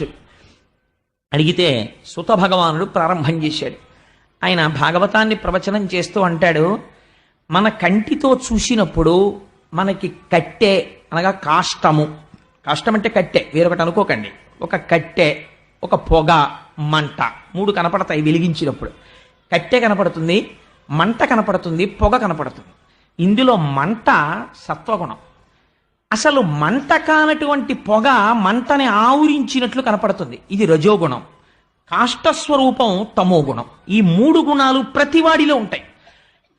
మహర్షులు అడిగితే సుత భగవానుడు ప్రారంభం చేశాడు. ఆయన భాగవతాన్ని ప్రవచనం చేస్తూ అంటాడు మన కంటితో చూసినప్పుడు మనకి కట్టె అనగా కాష్టము. కాష్టం అంటే కట్టె వేరొకటి అనుకోకండి. ఒక కట్టె ఒక పొగ మంట మూడు కనపడతాయి వెలిగించినప్పుడు. కట్టె కనపడుతుంది మంట కనపడుతుంది పొగ కనపడుతుంది. ఇందులో మంట సత్వగుణం. అసలు మంట కానటువంటి పొగ మంటని ఆవురించినట్లు కనపడుతుంది. ఇది రజోగుణం. కాష్టస్వరూపం తమో గుణం ఈ మూడు గుణాలు ప్రతి వాడిలో ఉంటాయి.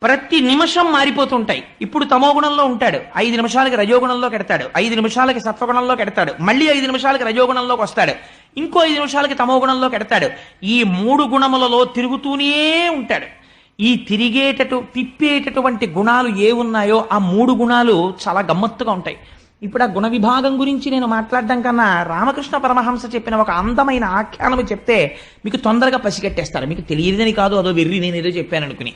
ప్రతి నిమిషం మారిపోతుంటాయి. ఇప్పుడు తమో గుణంలో ఉంటాడు. ఐదు నిమిషాలకి రజోగుణంలోకి ఎడతాడు. ఐదు నిమిషాలకి సత్వగుణంలోకి ఎడతాడు. మళ్ళీ ఐదు నిమిషాలకి రజోగుణంలోకి వస్తాడు. ఇంకో ఐదు నిమిషాలకి తమో గుణంలో ఎడతాడు. ఈ మూడు గుణములలో తిరుగుతూనే ఉంటాడు. ఈ తిరిగేటటు తిప్పేటటువంటి గుణాలు ఏ ఉన్నాయో ఆ మూడు గుణాలు చాలా గమ్మత్తుగా ఉంటాయి. ఇప్పుడు ఆ గుణ విభాగం గురించి నేను మాట్లాడడం కన్నా రామకృష్ణ పరమహంస చెప్పిన ఒక అందమైన ఆఖ్యానము చెప్తే మీకు తొందరగా పసిగట్టేస్తారు. మీకు తెలియదని కాదు అదో వెర్రి నేను ఏదో చెప్పాను అనుకుని.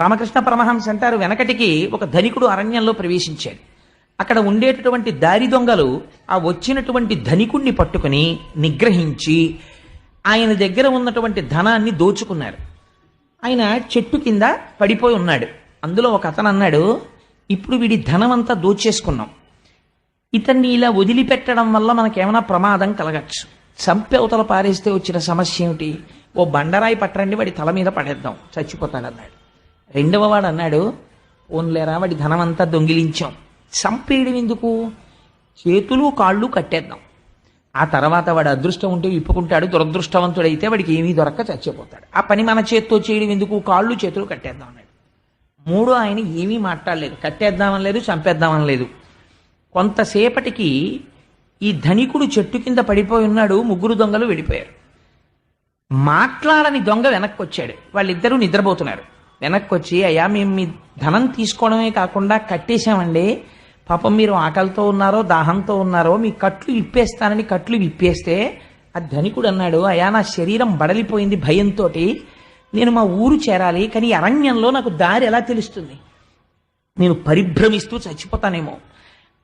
రామకృష్ణ పరమహంస అంటారు వెనకటికి ఒక ధనికుడు అరణ్యంలో ప్రవేశించాడు. అక్కడ ఉండేటటువంటి దారి దొంగలు ఆ వచ్చినటువంటి ధనికుణ్ణి పట్టుకుని నిగ్రహించి ఆయన దగ్గర ఉన్నటువంటి ధనాన్ని దోచుకున్నారు. ఆయన చెట్టు కింద పడిపోయి ఉన్నాడు. అందులో ఒక అతను అన్నాడు ఇప్పుడు వీడి ధనం అంతా దోచేసుకున్నాం. ఇతన్ని ఇలా వదిలిపెట్టడం వల్ల మనకేమైనా ప్రమాదం కలగచ్చు. చంపి అవతల పారేస్తే వచ్చిన సమస్య ఏమిటి? ఓ బండరాయి పట్టరండి వాడి తల మీద పడేద్దాం. చచ్చిపోతాడు అన్నాడు. రెండవ వాడు అన్నాడు ఓన్లేరా వాడి ధనం అంతా దొంగిలించాం. చంపేయడం ఎందుకు? చేతులు కాళ్ళు కట్టేద్దాం. ఆ తర్వాత వాడు అదృష్టం ఉంటే విప్పుకుంటాడు దురదృష్టవంతుడైతే వాడికి ఏమీ దొరక్క చచ్చిపోతాడు. ఆ పని మన చేత్తో చేయడం ఎందుకు? కాళ్ళు చేతులు కట్టేద్దాం అన్నాడు. మూడో ఆయన ఏమీ మాట్లాడలేదు. కట్టేద్దామని లేదు చంపేద్దామని లేదు. కొంతసేపటికి ఈ ధనికుడు చెట్టు కింద పడిపోయి ఉన్నాడు ముగ్గురు దొంగలు వెళ్ళిపోయారు మాట్లాడని దొంగ వెనక్కి వచ్చాడు వాళ్ళిద్దరూ నిద్రపోతున్నారు. వెనక్కి వచ్చి అయ్యా మేము మీ ధనం తీసుకోవడమే కాకుండా కట్టేశామండి. పాపం మీరు ఆకలితో ఉన్నారో దాహంతో ఉన్నారో మీ కట్లు విప్పేస్తానని కట్లు విప్పేస్తే ఆ ధనికుడు అన్నాడు అయ్యా నా శరీరం బడలిపోయింది భయంతో నేను మా ఊరు చేరాలి కానీ అరణ్యంలో నాకు దారి ఎలా తెలుస్తుంది? నేను పరిభ్రమిస్తూ చచ్చిపోతానేమో.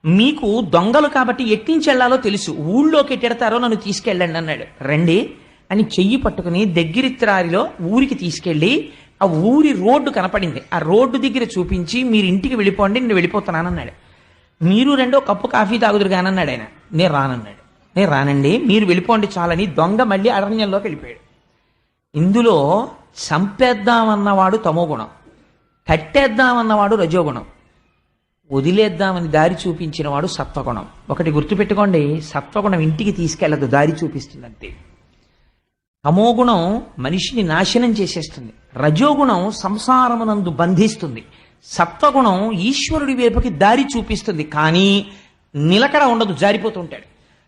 మీకు దొంగలు కాబట్టి ఎట్టించి వెళ్ళాలో తెలుసు. ఊళ్ళోకి ఎట్టెడతారో నన్ను తీసుకెళ్ళండి అన్నాడు. రండి. అని చెయ్యి పట్టుకుని దగ్గరిత్రారిలో ఊరికి తీసుకెళ్ళి ఆ ఊరి రోడ్డు కనపడింది. ఆ రోడ్డు దగ్గర చూపించి మీరు ఇంటికి వెళ్ళిపోండి నేను వెళ్ళిపోతున్నానన్నాడు మీరు రెండో కప్పు కాఫీ తాగుదురు కానన్నాడు ఆయన. నేను రానన్నాడు. నేను రానండి మీరు వెళ్ళిపోండి చాలని దొంగ మళ్ళీ అరణ్యంలోకి వెళ్ళిపోయాడు. ఇందులో చంపేద్దామన్నవాడు తమోగుణం కట్టేద్దామన్నవాడు రజోగుణం వదిలేద్దామని దారి చూపించిన వాడు సత్వగుణం. ఒకటి గుర్తుపెట్టుకోండి సత్వగుణం ఇంటికి తీసుకెళ్ళదు దారి చూపిస్తుంది అంతే తమోగుణం మనిషిని నాశనం చేసేస్తుంది. రజోగుణం సంసారమునందు బంధిస్తుంది. సత్వగుణం ఈశ్వరుడి వైపుకి దారి చూపిస్తుంది కానీ నిలకడ ఉండదు జారిపోతుంటాడు.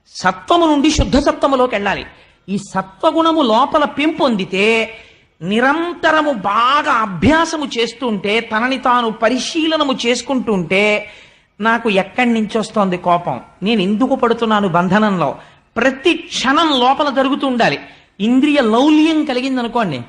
సత్వము నుండి శుద్ధ సత్వములోకి వెళ్ళాలి. ఈ సత్వగుణము లోపల పెంపొందితే నిరంతరము బాగా అభ్యాసము చేస్తుంటే తనని తాను పరిశీలనము చేసుకుంటుంటే నాకు ఎక్కడి నుంచి వస్తోంది కోపం? నేను ఎందుకు పడుతున్నాను బంధనంలో? ప్రతి క్షణం లోపల జరుగుతూ ఉండాలి. ఇంద్రియ లౌల్యం కలిగింది అనుకోండి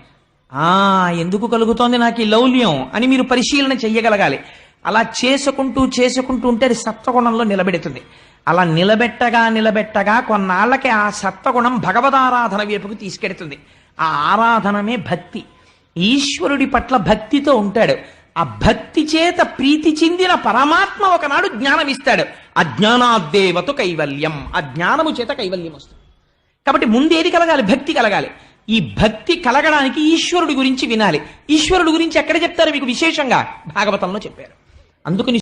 ఆ ఎందుకు కలుగుతోంది నాకు ఈ లౌల్యం అని మీరు పరిశీలన చెయ్యగలగాలి. అలా చేసుకుంటూ చేసుకుంటూ ఉంటే అది సత్వగుణంలో నిలబెడుతుంది. అలా నిలబెట్టగా నిలబెట్టగా కొన్నాళ్ళకి ఆ సత్వగుణం భగవదారాధన వైపుకు తీసుకెడుతుంది. ఆ ఆరాధనమే భక్తి. ఈశ్వరుడి పట్ల భక్తితో ఉంటాడు. ఆ భక్తి చేత ప్రీతి చెందిన పరమాత్మ ఒకనాడు జ్ఞానం ఇస్తాడు అజ్ఞానాదేవత కైవల్యం. ఆ జ్ఞానము చేత కైవల్యం వస్తుంది. కాబట్టి ముందేది కలగాలి? భక్తి కలగాలి. ఈ భక్తి కలగడానికి ఈశ్వరుడి గురించి వినాలి. ఈశ్వరుడి గురించి ఎక్కడ చెప్తారు? మీకు విశేషంగా భాగవతంలో చెప్పారు. అందుకని